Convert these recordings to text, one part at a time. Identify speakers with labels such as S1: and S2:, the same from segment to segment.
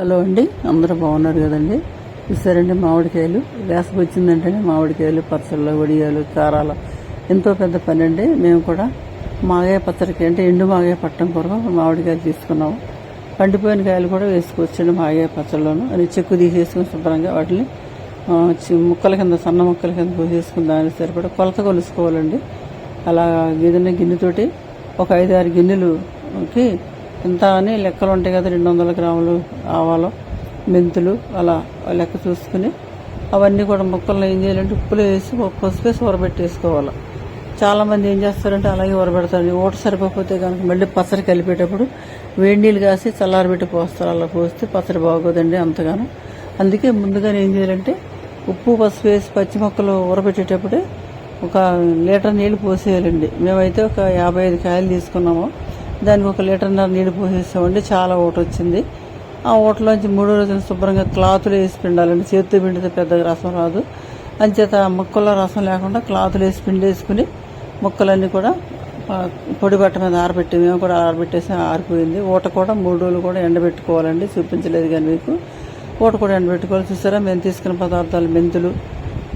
S1: hello అండి అందరూ బాగున్నారు కదండి చూసారండి మామిడికాయలు వేసవి వచ్చిందంటేనే మామిడికాయలు పచ్చళ్ళు వడియాలు కారాలు ఎంతో పెద్ద పని అండి మేము కూడా మాగాయ పచ్చడికి అంటే ఎండు మాగాయ పట్టడం కొరకు మామిడికాయలు తీసుకున్నాము పండిపోయిన కాయలు కూడా వేసుకోవచ్చండి మాగాయ పచ్చళ్ళను అది చెక్కు తీసేసుకుని శుభ్రంగా వాటిని ముక్కల కింద సన్న ముక్కల కింద పోసేసుకుని దానికి సరిపడా కొలత కొలుసుకోవాలండి అలా ఏదైనా గిన్నెతోటి ఒక ఐదు ఆరు గిన్నెలుకి ఇంత అని లెక్కలు ఉంటాయి కదా రెండు వందల గ్రాములు ఆవాలు మెంతులు అలా లెక్క చూసుకుని అవన్నీ కూడా ముక్కలను ఏం చేయాలంటే ఉప్పులో వేసి పసుపు వేసి ఊరబెట్టేసుకోవాలి చాలామంది ఏం చేస్తారంటే అలాగే ఊరబెడతారు ఓట సరిపోతే కనుక మళ్ళీ పచ్చడి కలిపేటప్పుడు వేడి నీళ్ళు కాసి చల్లారబెట్టి పోస్తారు అలా పోస్తే పచ్చడి బాగోదండి అంతగానో అందుకే ముందుగానే ఏం చేయాలంటే ఉప్పు పసుపు వేసి పచ్చి మొక్కలు ఊరబెట్టేటప్పుడే ఒక లీటర్ నీళ్ళు పోసేయాలండి మేమైతే ఒక యాభై ఐదు కాయలు తీసుకున్నాము దానికి ఒక లీటర్న్నర నీళ్ళు పోసేసామండి చాలా ఓట వచ్చింది ఆ ఓటలోంచి మూడో రోజున శుభ్రంగా క్లాతులు వేసి పిండాలండి చేతితో పిండితే పెద్దగా రసం రాదు అంచేత ముక్కల్లో రసం లేకుండా క్లాతులు వేసి పిండేసుకుని ముక్కలన్నీ కూడా పొడి బట్ట మీద ఆరబెట్టి మేము కూడా ఆరబెట్టేసి ఆరిపోయింది ఊట కూడా మూడు రోజులు కూడా ఎండబెట్టుకోవాలండి చూపించలేదు కానీ మీకు ఊట కూడా ఎండబెట్టుకోవాలి చూసారా మేము తీసుకున్న పదార్థాలు మెంతులు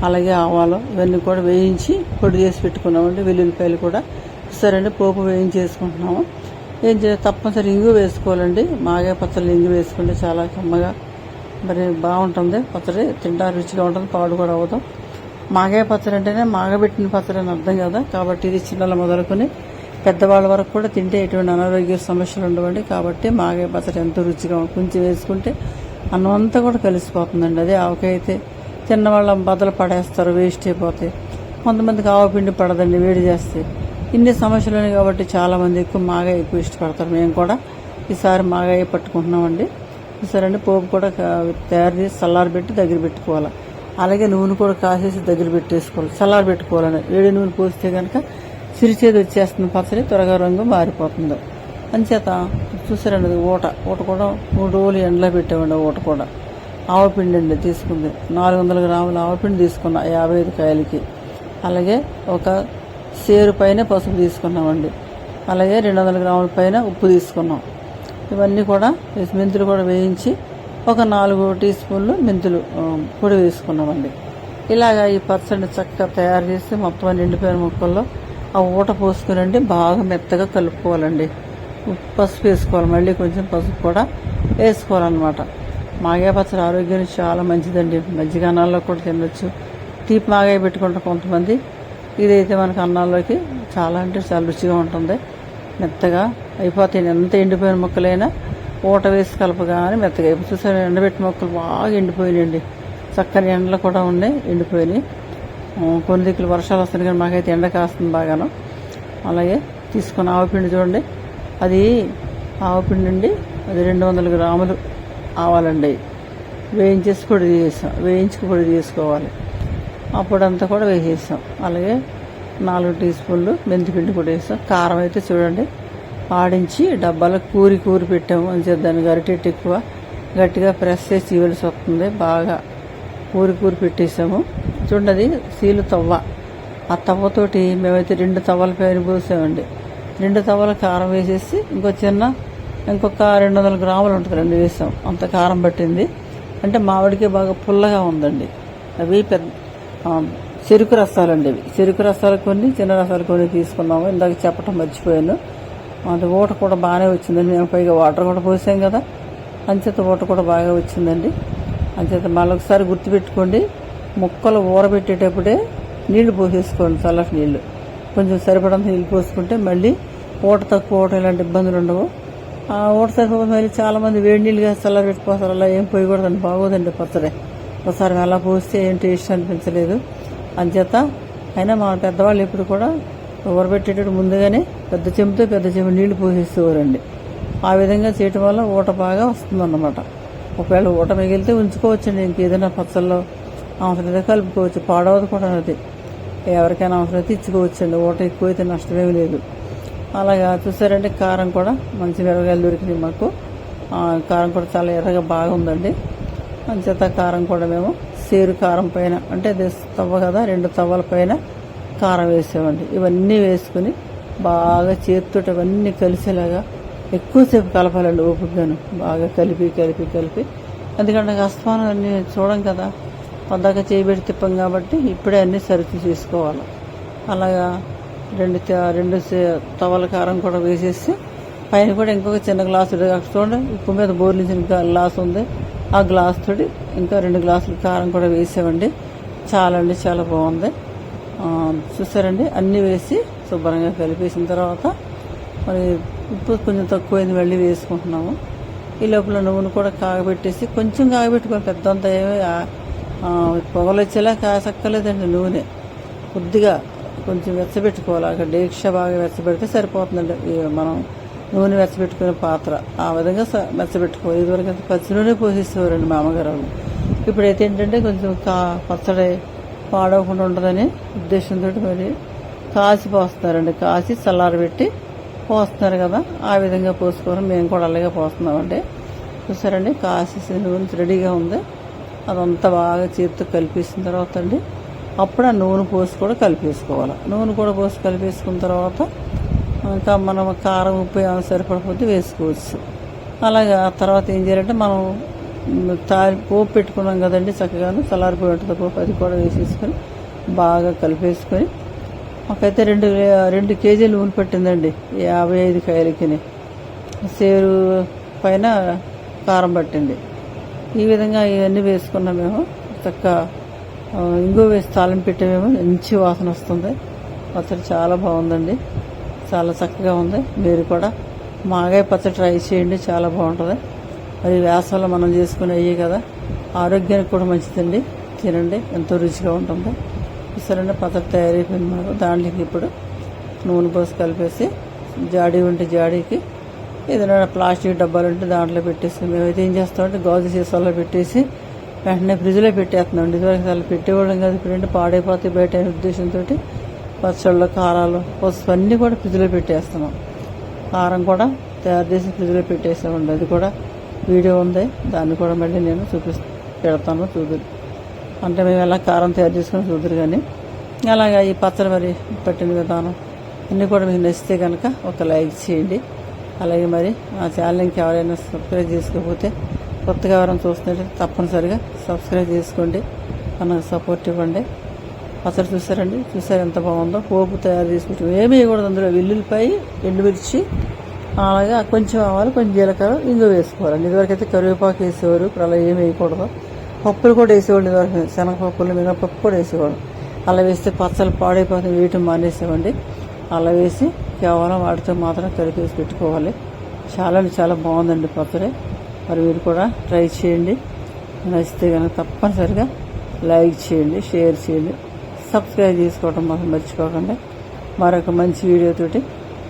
S1: అలాగే ఆవాలు ఇవన్నీ కూడా వేయించి పొడి చేసి పెట్టుకున్నామండి వెల్లుల్లిపాయలు కూడా సరే అండి పోపు వేయించేసుకుంటున్నాము ఏం చేయాలి తప్పనిసరి ఇంగు వేసుకోవాలండి మాగే పచ్చడి ఇంగు వేసుకుంటే చాలా కమ్మగా మరి బాగుంటుంది పచ్చడి తింటా రుచిగా ఉంటుంది పాడు కూడా అవ్వదు మాగే పచ్చడి అంటేనే మాగబెట్టిన పచ్చడి అని అర్థం కదా కాబట్టి ఇది చిన్నల మొదలుకొని పెద్దవాళ్ళ వరకు కూడా తింటే ఎటువంటి అనారోగ్య సమస్యలు ఉండవండి కాబట్టి మాగే పచ్చడి ఎంతో రుచిగా కొంచెం వేసుకుంటే అన్నం అంతా కూడా కలిసిపోతుందండి అదే ఆవకైతే తిన్న వాళ్ళ బదలు పడేస్తారు వేస్ట్ అయిపోతే కొంతమందికి పిండి పడదండి వేడి చేస్తే ఇన్ని సమస్యలు కాబట్టి చాలామంది ఎక్కువ మాగాయ ఎక్కువ ఇష్టపడతారు మేము కూడా ఈసారి మాగాయ పట్టుకుంటున్నామండి ఈసారి అండి పోపు కూడా తయారు చేసి చల్లారి పెట్టి దగ్గర పెట్టుకోవాలి అలాగే నూనె కూడా కాసేసి దగ్గర పెట్టేసుకోవాలి చల్లారి పెట్టుకోవాలని వేడి నూనె పోస్తే కనుక సిరిచేది వచ్చేస్తుంది పచ్చడి త్వరగా రంగు మారిపోతుంది అంచేత చూసారండి ఊట ఊట కూడా మూడు రోజులు ఎండలో పెట్టామండి ఊట కూడా ఆవపిండి అండి తీసుకుంది నాలుగు వందల గ్రాముల ఆవపిండి తీసుకున్నా యాభై ఐదు కాయలకి అలాగే ఒక సేరు పైన పసుపు తీసుకున్నామండి అలాగే రెండు వందల గ్రాముల పైన ఉప్పు తీసుకున్నాం ఇవన్నీ కూడా మెంతులు కూడా వేయించి ఒక నాలుగు టీ స్పూన్లు మెంతులు పొడి వేసుకున్నామండి ఇలాగ ఈ పచ్చడిని చక్కగా తయారు చేసి మొత్తం నిండిపోయిన ముక్కల్లో ఆ ఊట పోసుకునండి బాగా మెత్తగా కలుపుకోవాలండి పసుపు వేసుకోవాలి మళ్ళీ కొంచెం పసుపు కూడా వేసుకోవాలన్నమాట మాగాయ పచ్చడి ఆరోగ్యానికి చాలా మంచిదండి మజ్జిగానాల్లో కూడా తినొచ్చు తీపి మాగాయ పెట్టుకుంటే కొంతమంది ఇదైతే మనకు అన్నాల్లోకి చాలా అంటే చాలా రుచిగా ఉంటుంది మెత్తగా అయిపోతాయి ఎంత ఎండిపోయిన ముక్కలైనా ఊట వేసి కలపగానే మెత్తగా అయిపోయి చూసారు ఎండబెట్టిన మొక్కలు బాగా ఎండిపోయినాయండి చక్కని ఎండలు కూడా ఉన్నాయి ఎండిపోయినాయి కొన్ని దిక్కులు వర్షాలు వస్తున్నాయి కానీ మాకైతే ఎండ కాస్తుంది బాగాను అలాగే తీసుకున్న ఆవపిండి చూడండి అది ఆవపిండి అండి అది రెండు వందల గ్రాములు ఆవాలండి వేయించేసి పొడి తీసాం వేయించుకు పొడి తీసుకోవాలి అప్పుడంతా కూడా వేసేసాం అలాగే నాలుగు టీ స్పూన్లు మెంతిపిండి కూడా వేసాం కారం అయితే చూడండి ఆడించి డబ్బాలో కూరి కూరి పెట్టాము అని దాన్ని గరిటెట్టు ఎక్కువ గట్టిగా ప్రెస్ చేసి చీవలసి వస్తుంది బాగా కూరి కూరి పెట్టేసాము చూడండి సీలు తవ్వ ఆ తవ్వతోటి మేమైతే రెండు తవ్వల పైన పోసామండి రెండు తవ్వల కారం వేసేసి ఇంకో చిన్న ఇంకొక రెండు వందల గ్రాములు ఉంటుంది రెండు వేసాం అంత కారం పట్టింది అంటే మామిడికే బాగా పుల్లగా ఉందండి అవి పెద్ద చెరుకు రసాలు అండి ఇవి చెరుకు రసాలు కొన్ని చిన్న రసాలు కొన్ని తీసుకున్నాము ఇందాక చెప్పటం మర్చిపోయాను అంటే ఊట కూడా బాగానే వచ్చిందండి మేము పైగా వాటర్ కూడా పోసాం కదా అంచేత ఊట కూడా బాగా వచ్చిందండి అంచేత మళ్ళీ ఒకసారి గుర్తుపెట్టుకోండి మొక్కలు ఊరబెట్టేటప్పుడే నీళ్లు పోసేసుకోండి చల్లటి నీళ్లు కొంచెం సరిపడంత నీళ్ళు పోసుకుంటే మళ్ళీ ఊట తక్కువ ఇలాంటి ఇబ్బందులు ఉండవు ఆ ఊట తక్కువ మళ్ళీ చాలామంది వేడి నీళ్ళుగా చల్లర పెట్టుకోస్తారు అలా ఏం పోయకూడదండి బాగోదండి పచ్చడే ఒకసారి అలా పోస్తే ఏం టేస్ట్ అనిపించలేదు అంచేత అయినా మా పెద్దవాళ్ళు ఎప్పుడు కూడా ఊరబెట్టేటప్పుడు ముందుగానే పెద్ద చెంపుతో పెద్ద చెంపు నీళ్లు పోసేసేవారండి ఆ విధంగా చేయటం వల్ల ఊట బాగా వస్తుందన్నమాట ఒకవేళ ఊట మిగిలితే ఉంచుకోవచ్చండి ఇంకేదైనా పచ్చల్లో అవసరమైతే కలుపుకోవచ్చు పాడవదు కూడా అది ఎవరికైనా అవసరమైతే ఇచ్చుకోవచ్చండి ఊట ఎక్కువైతే నష్టమేమి లేదు అలాగా చూసారంటే కారం కూడా మంచి మిరగాయలు దొరికినాయి మాకు కారం కూడా చాలా ఎర్రగా బాగుందండి జత కారం కూడా మేము సేరు కారం పైన అంటే అది తవ్వ కదా రెండు తవ్వల పైన కారం వేసేవండి ఇవన్నీ వేసుకుని బాగా చేతితో ఇవన్నీ కలిసేలాగా ఎక్కువసేపు కలపాలండి ఓపికను బాగా కలిపి కలిపి కలిపి ఎందుకంటే అస్మానం అన్ని చూడం కదా పద్దాక చేయబెట్టి తిప్పం కాబట్టి ఇప్పుడే అన్నీ సరుకు చేసుకోవాలి అలాగా రెండు రెండు తవల కారం కూడా వేసేసి పైన కూడా ఇంకొక చిన్న గ్లాసు చూడండి ఉప్పు మీద బోర్లించిన గ్లాస్ ఉంది ఆ గ్లాస్ తోటి ఇంకా రెండు గ్లాసులు కారం కూడా వేసామండి చాలా అండి చాలా బాగుంది చూసారండి అన్నీ వేసి శుభ్రంగా కలిపేసిన తర్వాత మరి ఉప్పు కొంచెం తక్కువైంది మళ్ళీ వేసుకుంటున్నాము ఈ లోపల నువ్వును కూడా కాగబెట్టేసి కొంచెం కాగబెట్టుకోవాలి పెద్దంత అంత పొగలు పొగలొచ్చేలా కాసక్కర్లేదండి నూనె కొద్దిగా కొంచెం వెచ్చబెట్టుకోవాలి అక్కడ డేక్ష బాగా వెచ్చబెడితే సరిపోతుందండి మనం నూనె మెచ్చబెట్టుకునే పాత్ర ఆ విధంగా మెచ్చబెట్టుకోవాలి ఇదివరకు అంత నూనె పోసేసేవారండి మా అమ్మగారు వాళ్ళు ఇప్పుడైతే ఏంటంటే కొంచెం కా పచ్చడి పాడవకుండా ఉండదని ఉద్దేశంతో మరి కాసి పోస్తున్నారండి కాసి పెట్టి పోస్తున్నారు కదా ఆ విధంగా పోసుకోవాలి మేము కూడా అలాగే పోస్తున్నామండి చూసారండి కాసి నూనె రెడీగా ఉంది అదంతా బాగా చేతితో కలిపేసిన తర్వాత అండి అప్పుడు ఆ నూనె పోసి కూడా కలిపేసుకోవాలి నూనె కూడా పోసి కలిపేసుకున్న తర్వాత ఇంకా మనం కారం ఉప్పు ఏమైనా సరిపడకపోతే వేసుకోవచ్చు అలాగే ఆ తర్వాత ఏం చేయాలంటే మనం తారి పోపు పెట్టుకున్నాం కదండి చక్కగా చల్లారిపోయేట పోపు అది కూడా వేసేసుకొని బాగా కలిపేసుకొని మాకైతే రెండు రెండు కేజీలు నూనె పెట్టిందండి యాభై ఐదు కాయలకి సేరు పైన కారం పట్టింది ఈ విధంగా ఇవన్నీ వేసుకున్నాం మేము చక్క ఇంగో వేసి తాళం పెట్టామేమో మంచి వాసన వస్తుంది అసలు చాలా బాగుందండి చాలా చక్కగా ఉంది మీరు కూడా మాగాయ పచ్చడి ట్రై చేయండి చాలా బాగుంటుంది మరి వేసవిలో మనం చేసుకుని అయ్యే కదా ఆరోగ్యానికి కూడా మంచిదండి తినండి ఎంతో రుచిగా ఉంటుంది సరైన పచ్చడి తయారైపోయింది మనకు దాంట్లోకి ఇప్పుడు నూనె పోసి కలిపేసి జాడీ ఉంటే జాడీకి ఏదైనా ప్లాస్టిక్ డబ్బాలు ఉంటే దాంట్లో పెట్టేసి మేమైతే ఏం చేస్తామంటే గాజు సీసాల్లో పెట్టేసి వెంటనే ఫ్రిడ్జ్లో పెట్టేస్తున్నాం ఇదివరకు అలా పెట్టేవాళ్ళం కాదు ఇప్పుడు పాడైపోతే బయట ఉద్దేశంతో పచ్చళ్ళు కారాలు పసుపు అన్నీ కూడా ఫ్రిడ్జ్లో పెట్టేస్తున్నాం కారం కూడా తయారు చేసి ఫ్రిడ్జ్లో పెట్టేసామండి అది కూడా వీడియో ఉంది దాన్ని కూడా మళ్ళీ నేను చూపి పెడతాను చూదురు అంటే మేము ఎలా కారం తయారు చేసుకుని చూదురు కానీ అలాగా ఈ పచ్చడి మరి పెట్టిన విధానం అన్నీ కూడా మీకు నచ్చితే కనుక ఒక లైక్ చేయండి అలాగే మరి ఆ ఛానల్ ఇంకెవరైనా సబ్స్క్రైబ్ చేసుకోకపోతే కొత్తగా ఎవరైనా చూస్తుంటే తప్పనిసరిగా సబ్స్క్రైబ్ చేసుకోండి మనకు సపోర్ట్ ఇవ్వండి పచ్చడి చూసారండి చూసారు ఎంత బాగుందో పోపు తయారు చేసుకుంటాం ఏమి వేయకూడదు అందులో వెల్లుల్లిపాయ ఎండుమిర్చి అలాగే కొంచెం ఆవాలు కొంచెం జీలకర్ర ఇందులో వేసుకోవాలండి ఇదివరకైతే కరివేపాకు వేసేవారు ఇప్పుడు అలా ఏమి వేయకూడదు పప్పులు కూడా వేసేవాళ్ళు ఇదివరకు శనగపప్పులు మినపప్పు కూడా వేసేవాడు అలా వేస్తే పచ్చలు పాడైపోతే వేయటం మానేసేవండి అలా వేసి కేవలం వాటితో మాత్రం కలిపి వేసి పెట్టుకోవాలి చాలా చాలా బాగుందండి పచ్చడి మరి మీరు కూడా ట్రై చేయండి నచ్చితే కనుక తప్పనిసరిగా లైక్ చేయండి షేర్ చేయండి సబ్స్క్రైబ్ చేసుకోవడం మాత్రం మర్చిపోకండి మరొక మంచి వీడియోతోటి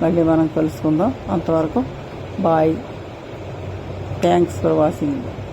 S1: మళ్ళీ మనం కలుసుకుందాం అంతవరకు బాయ్ థ్యాంక్స్ ఫర్ వాచింగ్